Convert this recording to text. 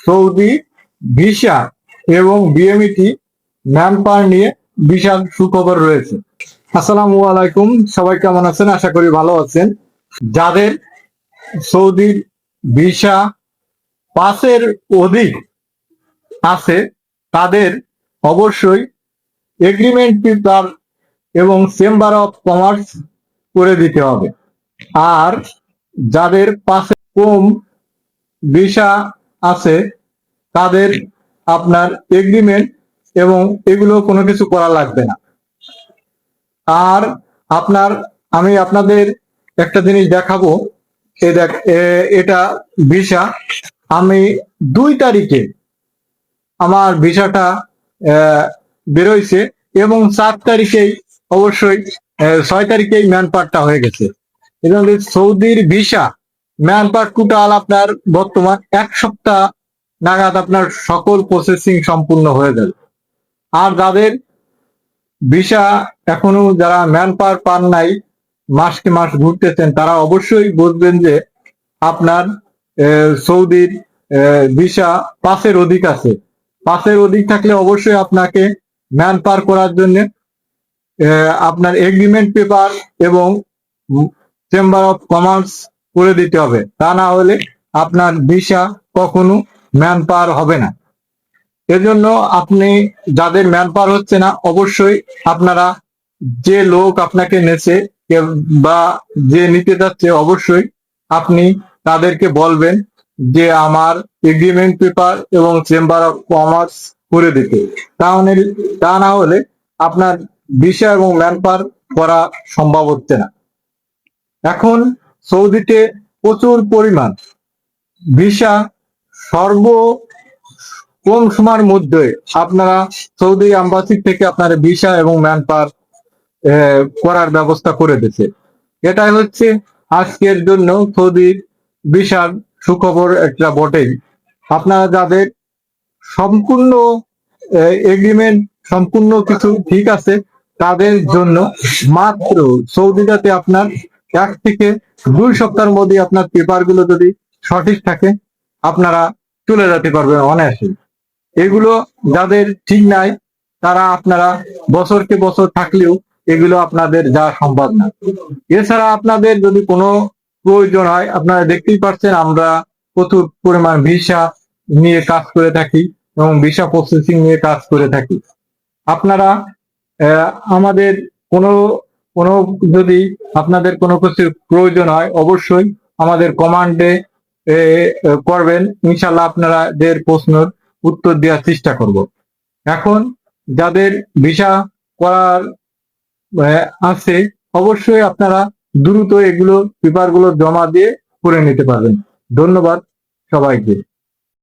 Saudi, visa এবং BMET manpower নিয়ে বিশাল সুখবর রয়েছে। আসসালামু আলাইকুম, সবাই কেমন আছেন? আশা করি ভালো আছেন। যাদের সৌদির ভিসা পাসের অধিক আছে, তাদের অবশ্যই এগ্রিমেন্ট পেপার এবং চেম্বার অফ কমার্স করে দিতে হবে। আর যাদের পাশে কম ভিসা আছে, তাদের আপনার এগ্রিমেন্ট এবং এগুলো কোনো কিছু করা লাগবে না। আর আপনার, আমি আপনাদের একটা জিনিস দেখাবো। এ দেখ এটা ভিসা। আমি দুই তারিখে আমার ভিসাটা বেরোইছে এবং চার তারিখেই অবশ্যই ছয় তারিখেই ম্যান পাওয়ারটা হয়ে গেছে। সৌদির ভিসা ম্যান পাওয়ার টোটাল আপনার বর্তমান এক সপ্তাহ নাগাদ আপনার সকল প্রসেসিং সম্পূর্ণ হয়ে যাবে আর যাদের ভিসা এখনও যারা ম্যান পাওয়ার পান নাই, মাসকে মাস ঘুরতেছেন, তারা অবশ্যই বুঝবেন যে আপনার সৌদির ভিসা পাসের অধিক আছে। পাসের অধিক থাকলে অবশ্যই আপনাকে ম্যান পার করার জন্য আপনার এগ্রিমেন্ট পেপার এবং চেম্বার অফ কমার্স করে দিতে হবে। তা না হলে আপনার ভিসা কখনো ম্যান পার হবে না। এজন্য আপনি যাদের ম্যান পার হচ্ছে না, অবশ্যই আপনারা যে লোক আপনাকে নেছে বা যে নিতে যাচ্ছে, অবশ্যই আপনি তাদেরকে বলবেন যে আমার এগ্রিমেন্ট পেপার এবং চেম্বার অফ কমার্স করে দিতে। তাহলে তা না হলে আপনার ভিসা এবং ম্যান পার করা সম্ভব হচ্ছে না। এখন সৌদিতে প্রচুর পরিমাণ ভিসা সর্ব কম সময়ের মধ্যে আপনারা সৌদি আম্বাসি থেকে আপনার ভিসা এবং ম্যান পাওয়ার করার ব্যবস্থা করে দিচ্ছে এটাই হচ্ছে আজকের জন্য সৌদির বিশাল সুখবর একটা বটেই। আপনারা যাদের সম্পূর্ণ এগ্রিমেন্ট সম্পূর্ণ কিছু ঠিক আছে, তাদের জন্য মাত্র সৌদিটাতে আপনার এক থেকে দুই সপ্তাহের মধ্যে আপনার পেপারগুলো যদি সঠিক থাকে, আপনারা চলে যেতে পারবেন অনায়াসে। এগুলো যাদের ঠিক নাই, তারা আপনারা বছরকে বছর থাকলেও এগুলো আপনাদের যাওয়া সম্ভব না। এছাড়া আপনাদের যদি কোনো প্রয়োজন হয়, আপনারা দেখতেই পাচ্ছেন আমরা প্রচুর পরিমাণ ভিসা নিয়ে কাজ করে থাকি এবং ভিসা প্রসেসিং নিয়ে কাজ করে থাকি। আপনারা আমাদের কোনো কোনো যদি আপনাদের কোনো কিছুর প্রয়োজন হয়, অবশ্যই আমাদের কমান্ডে করবেন। ইনশাল্লাহ আপনারা দের প্রশ্নের উত্তর দেওয়ার চেষ্টা করব। এখন যাদের ভিসা করার আছে, অবশ্যই আপনারা দ্রুত এগুলো পেপারগুলো জমা দিয়ে করে নিতে পারবেন। ধন্যবাদ সবাইকে।